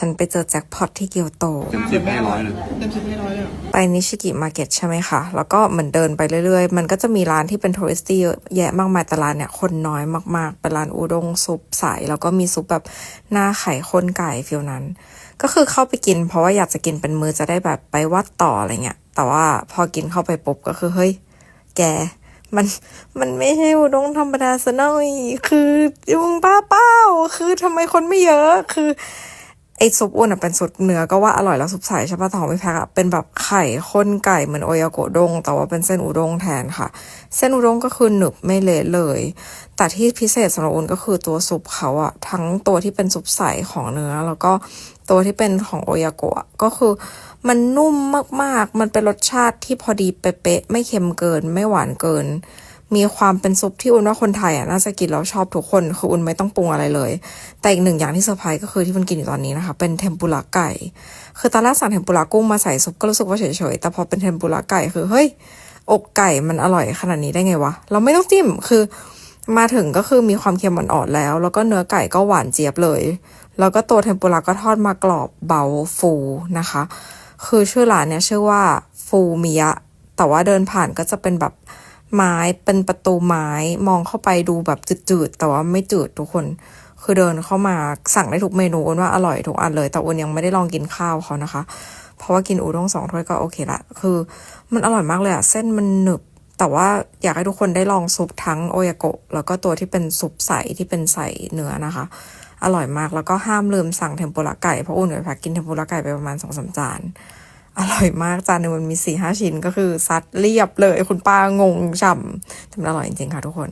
ฉันไปเจอแจ็คพอตที่เกียวโต เต็มสิบให้ร้อยเลยเต็มสิบให้ร้อยเลยเหรอไปนิชิกิมาร์เก็ตใช่ไหมคะ แล้วก็เหมือนเดินไปเรื่อยๆ มันก็จะมีร้านที่เป็นทัวริสตี้เยอะแยะมากมายแต่ร้านเนี่ยคนน้อยมากๆ เป็นร้านอุด้งซุปใสแล้วก็มีซุปแบบหน้าไข่ข้นไก่ฟิลนั้น ก็คือเข้าไปกิน เพราะว่าอยากจะกินเป็นมือจะได้แบบไปวัดต่ออะไรเงี้ย แต่ว่าพอกินเข้าไปปุ๊บก็คือเฮ้ย แกมันมันไม่ใช่อุด้งธรรมดาซะหน่อย คือมึงบ้าเป้า คือทำไมคนไม่เยอะ คือ ไอ้ซุปอ้วนอะเป็นซุปเนื้อก็ว่าอร่อยแล้วซุปใสใช่ปะแต่ของพี่แพ็คอะเป็นแบบไข่ข้นไก่เหมือนโอยาโกะด้งแต่ว่าเป็นเส้นอุด้งแทนค่ะ เส้นอุด้งก็คือหนึบไม่เละเลย แต่ที่พิเศษสำหรับอุ่นก็คือตัวซุปเขาอะทั้งตัวที่เป็นซุปใสของเนื้อ แล้วก็ตัวที่เป็นของโอยาโกะอะก็คือมันนุ่มมากๆ มันเป็นรสชาติที่พอดีเป๊ะๆไม่เค็มเกินไม่หวานเกิน มีความเป็นซุปที่อุ่นว่าคนไทยอะน่าจะกินแล้วชอบทุกคนคืออุ่นไม่ต้องปรุงอะไรเลย แต่อีกหนึ่งอย่างที่เซอร์ไพรส์ก็คือที่มันกินอยู่ตอนนี้นะคะ เป็นเทมปุระไก่ คือตอนแรกสั่งเทมปุระกุ้งมาใส่ซุปก็รู้สึกว่าเฉยๆแต่พอเป็นเทมปุระไก่คือเฮ้ยอกไก่มันอร่อยขนาดนี้ได้ไงวะเราไม่ต้องจิ้มคือมาถึงก็คือมีความเค็มอ่อนๆแล้ว แล้วก็เนื้อไก่ก็หวานเจี๊ยบเลย แล้วก็ตัวเทมปุระก็ทอดมากรอบเบาฟูนะคะ คือชื่อร้านเนี่ยชื่อว่าฟูมิยะแต่ว่าเดินผ่านก็จะเป็นแบบ ไม้เป็นประตูไม้มองเข้าไปดูแบบจืดๆแต่ว่าไม่จืดทุกคน คือเดินเข้ามาสั่งได้ทุกเมนูอ้วนว่าอร่อยทุกอันเลย แต่อ้นยังไม่ได้ลองกินข้าวเขานะคะ เพราะว่ากินอุด้งสองถ้วยก็โอเคละคือ มันอร่อยมากเลยอะเส้นมันหนึบแต่ว่าอยากให้ทุกคนได้ลองซุปทั้งโอยาโกะแล้วก็ตัวที่เป็นซุปใสที่เป็นใสเนื้อนะคะ อร่อยมากแล้วก็ห้ามลืมสั่งเทมปุระไก่เพราะอุ่นไปพักกินเทมปุระไก่ไปประมาณสองสามจาน อร่อยมากจานหนึงมันมีสี่ห้าชิ้นก็คือซัดเรียบเลย คุณป้างงฉ่ำแต่มันอร่อยจริงๆค่ะทุกคน